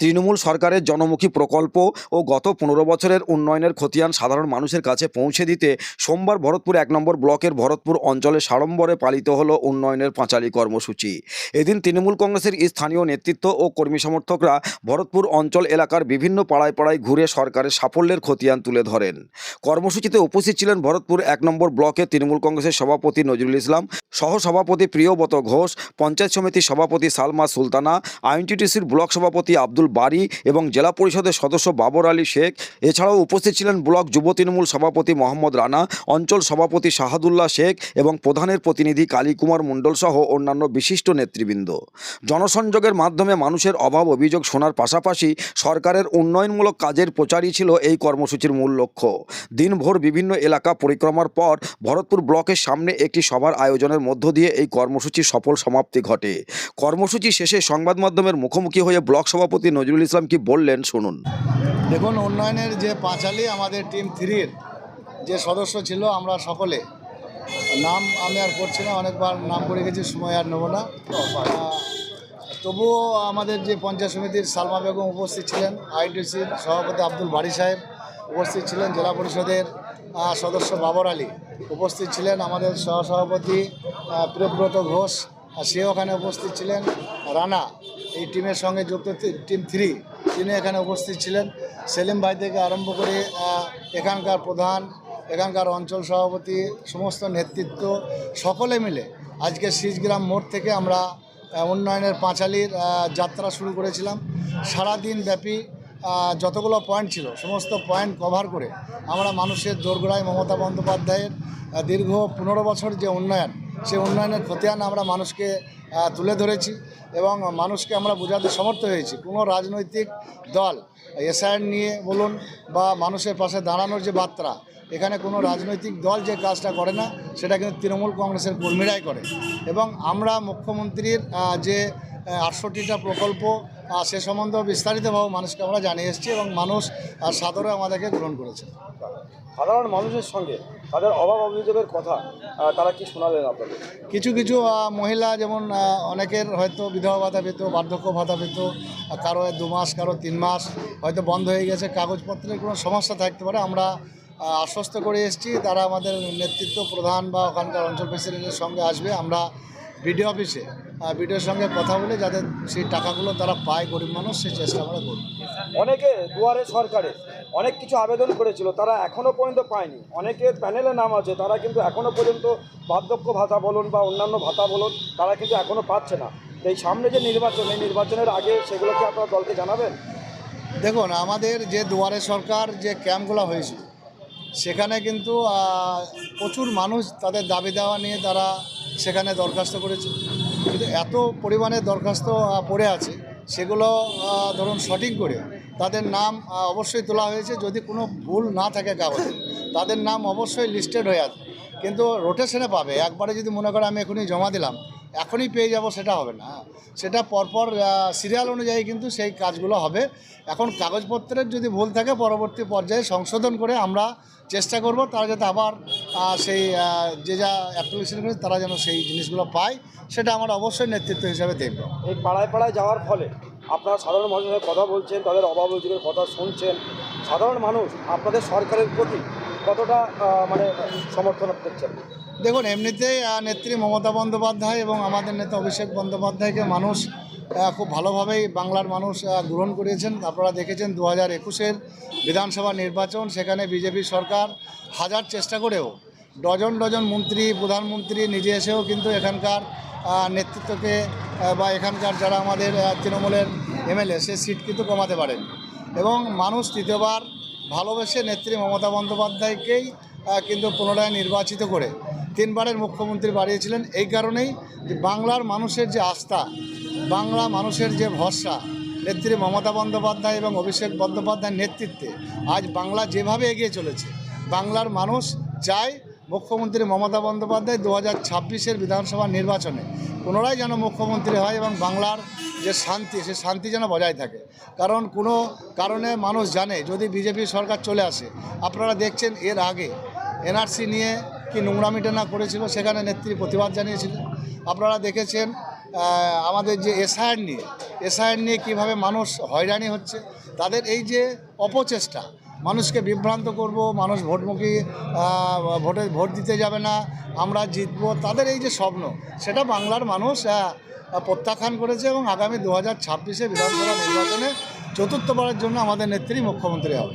তৃণমূল সরকারের জনমুখী প্রকল্প ও গত পনেরো বছরের উন্নয়নের খতিয়ান সাধারণ মানুষের কাছে পৌঁছে দিতে সোমবার ভরতপুর এক নম্বর ব্লকের ভরতপুর অঞ্চলে সাড়ম্বরে পালিত হলো উন্নয়নের পাঁচালী কর্মসূচি। এদিন তৃণমূল কংগ্রেসের স্থানীয় নেতৃত্ব ও কর্মী সমর্থকরা ভরতপুর অঞ্চল এলাকার বিভিন্ন পাড়ায় পাড়ায় ঘুরে সরকারের সাফল্যের খতিয়ান তুলে ধরেন। কর্মসূচিতে উপস্থিত ছিলেন ভরতপুর এক নম্বর ব্লকের তৃণমূল কংগ্রেসের সভাপতি নজরুল ইসলাম সহ সভাপতি প্রিয়ব্রত ঘোষ, পঞ্চায়েত সমিতির সভাপতি সালমা সুলতানা, আইনটিটিসির ব্লক সভাপতি আব্দুল বারি এবং জেলা পরিষদের সদস্য বাবর আলী শেখ। এছাড়াও উপস্থিত ছিলেন ব্লক যুব তৃণমূল সভাপতি মোহাম্মদ রানা, অঞ্চল সভাপতি শাহাদুল্লাহ শেখ এবং প্রধানের প্রতিনিধি কালীকুমার মণ্ডল সহ অন্যান্য বিশিষ্ট নেতৃবৃন্দ। জনসংযোগের মাধ্যমে মানুষের অভাব অভিযোগ শোনার পাশাপাশি সরকারের উন্নয়নমূলক কাজের প্রচারই ছিল এই কর্মসূচির মূল লক্ষ্য। দিনভর বিভিন্ন এলাকা পরিক্রমার পর ভরতপুর ব্লকের সামনে একটি সভার আয়োজনের মধ্য দিয়ে এই কর্মসূচির সফল সমাপ্তি ঘটে। কর্মসূচি শেষে সংবাদ মাধ্যমের মুখোমুখি হয়ে ব্লক সভাপতি নজরুল ইসলাম কি বললেন? শুনুন। দেখুন, উন্নয়নের যে পাঁচালি আমাদের টিম থ্রির যে সদস্য ছিল আমরা সকলে, নাম আমি আর করছি না, অনেকবার নাম করে গেছি, সময় আর নেব না। তবুও আমাদের যে পঞ্চায়েত সমিতির সালমা বেগম উপস্থিত ছিলেন আইটিসির সভাপতি আব্দুল বাড়ি সাহেব উপস্থিত ছিলেন, জেলা পরিষদের সদস্য বাবর আলী উপস্থিত ছিলেন, আমাদের সহসভাপতি প্রিয়ব্রত ঘোষ সে ওখানে উপস্থিত ছিলেন, রানা এই টিমের সঙ্গে যুক্ত টিম থ্রি। তিনি এখানে উপস্থিত ছিলেন। সেলিম ভাই থেকে আরম্ভ করে এখানকার প্রধান, এখানকার অঞ্চল সভাপতি, সমস্ত নেতৃত্ব, সকলে মিলে আজকে শীষগ্রাম মোড় থেকে আমরা উন্নয়নের পাঁচালির যাত্রা শুরু করেছিলাম। সারাদিন ব্যাপী যতগুলো পয়েন্ট ছিল, সমস্ত পয়েন্ট কভার করে আমরা মানুষের দোরগোড়ায় মমতা বন্দ্যোপাধ্যায়ের দীর্ঘ পনেরো বছর যে উন্নয়ন সেই উন্নয়নের খতিয়ান আমরা মানুষকে তুলে ধরেছি এবং মানুষকে আমরা বোঝাতে সমর্থ হয়েছি। কোনো রাজনৈতিক দল এসআইআর নিয়ে বলুন বা মানুষের পাশে দাঁড়ানোর যে বার্তা, এখানে কোনো রাজনৈতিক দল যে কাজটা করে না, সেটা কিন্তু তৃণমূল কংগ্রেসের কর্মীরাই করে। এবং আমরা মুখ্যমন্ত্রীর যে আটষট্টিটা প্রকল্প সে সম্বন্ধে বিস্তারিতভাবে মানুষকে আমরা জানিয়ে এসেছি এবং মানুষ সাদরে আমাদেরকে গ্রহণ করেছে। সাধারণ মানুষের সঙ্গে তাদের অভাব অভিযোগের কথা তারা কি শোনালেন আপনাদের? কিছু কিছু মহিলা যেমন অনেকের হয়তো বিধবা ভাতা পেত বার্ধক্য ভাতা পেত কারও দু মাস কারও তিন মাস হয়তো বন্ধ হয়ে গেছে কাগজপত্রের কোনো সমস্যা থাকতে পারে। আমরা আশ্বস্ত করে এসেছি তারা আমাদের নেতৃত্ব প্রধান বা ওখানকার অঞ্চল প্রেসিডেন্টের সঙ্গে আসবে। আমরা বিডিও অফিসে বিডিওর সঙ্গে কথা বলে যাতে সেই টাকাগুলো তারা পায় গরিব মানুষ সেই চেষ্টা আমরা করব। অনেকে দুয়ারে সরকারে অনেক কিছু আবেদন করেছিল, তারা এখনও পর্যন্ত পায়নি। অনেকের প্যানেলে নাম আছে, তারা কিন্তু এখনও পর্যন্ত বার্ধক্য ভাতা বলুন বা অন্যান্য ভাতা বলুন, তারা কিন্তু এখনও পাচ্ছে না। এই সামনে যে নির্বাচন, এই নির্বাচনের আগে সেগুলোকে আপনারা দলকে জানাবেন? দেখুন, আমাদের যে দুয়ারে সরকার যে ক্যাম্পগুলো হয়েছে সেখানে কিন্তু প্রচুর মানুষ তাদের দাবি দেওয়া নিয়ে তারা সেখানে দরখাস্ত করেছে। কিন্তু এত পরিমাণে দরখাস্ত পড়ে আছে সেগুলো ধরুন সঠিক করে, তাদের নাম অবশ্যই তোলা হয়েছে। যদি কোনো ভুল না থাকে কাগজে, তাদের নাম অবশ্যই লিস্টেড হয়ে আছে। কিন্তু রোটেশনে পাবে। একবারে যদি মনে করে আমি এখনই জমা দিলাম এখনই পেয়ে যাব, সেটা হবে না। সেটা পরপর সিরিয়াল অনুযায়ী কিন্তু সেই কাজগুলো হবে। এখন কাগজপত্রের যদি ভুল থাকে, পরবর্তী পর্যায়ে সংশোধন করে আমরা চেষ্টা করব, তারা যাতে আবার সেই যে যা অ্যাপ্লিকেশন করেছে, তারা যেন সেই জিনিসগুলো পায়, সেটা আমরা অবশ্যই নেতৃত্ব হিসাবে দেখব। এই পাড়ায় পাড়ায় যাওয়ার ফলে আপনারা সাধারণ মানুষের কথা বলছেন, তাদের অভাব অভিযোগের কথা শুনছেন। সাধারণ মানুষ আপনাদের সরকারের প্রতি কতটা মানে সমর্থন করছেন? দেখুন, এমনিতেই নেত্রী মমতা বন্দ্যোপাধ্যায় এবং আমাদের নেতা অভিষেক বন্দ্যোপাধ্যায়কে মানুষ খুব ভালোভাবেই বাংলার মানুষ গ্রহণ করেছেন। আপনারা দেখেছেন দু হাজার একুশের বিধানসভা নির্বাচন, সেখানে বিজেপি সরকার হাজার চেষ্টা করেও ডজন ডজন মন্ত্রী, প্রধানমন্ত্রী নিজে এসেও কিন্তু এখানকার নেতৃত্বকে বা এখানকার যারা আমাদের তৃণমূলের এমএলএ, সে সিট কিন্তু কমাতে পারেন। এবং মানুষ তৃতীয়বার ভালোবেসে নেত্রী মমতা বন্দ্যোপাধ্যায়কেই কিন্তু পুনরায় নির্বাচিত করে তিনবারের মুখ্যমন্ত্রী বাড়িয়েছিলেন, এই কারণেই যে বাংলার মানুষের যে আস্থা, বাংলা মানুষের যে ভরসা, নেত্রী মমতা বন্দ্যোপাধ্যায় এবং অভিষেক বন্দ্যোপাধ্যায়ের নেতৃত্বে আজ বাংলা যেভাবে এগিয়ে চলেছে, বাংলার মানুষ চায় মুখ্যমন্ত্রী মমতা বন্দ্যোপাধ্যায় দু হাজার ছাব্বিশের বিধানসভা নির্বাচনে পুনরায় যেন মুখ্যমন্ত্রী হয় এবং বাংলার যে শান্তি, সে শান্তি যেন বজায় থাকে। কারণ কোনো কারণে মানুষ জানে, যদি বিজেপি সরকার চলে আসে, আপনারা দেখছেন এর আগে, এনআরসি নিয়ে কি নোংরামিটা না করেছিল সেখানে নেত্রী প্রতিবাদ জানিয়েছিলেন আপনারা দেখেছেন আমাদের যে এসআইআর নিয়ে এসআইআর নিয়ে কীভাবে মানুষ হয়রানি হচ্ছে, তাদের এই যে অপচেষ্টা, মানুষকে বিভ্রান্ত করব, মানুষ ভোটমুখী ভোটে ভোট দিতে যাবে না, আমরা জিতব, তাদের এই যে স্বপ্ন, সেটা বাংলার মানুষ প্রত্যাখ্যান করেছে এবং আগামী দু হাজার ছাব্বিশে বিধানসভা নির্বাচনে চতুর্থবারের জন্য আমাদের নেত্রী মুখ্যমন্ত্রী হবে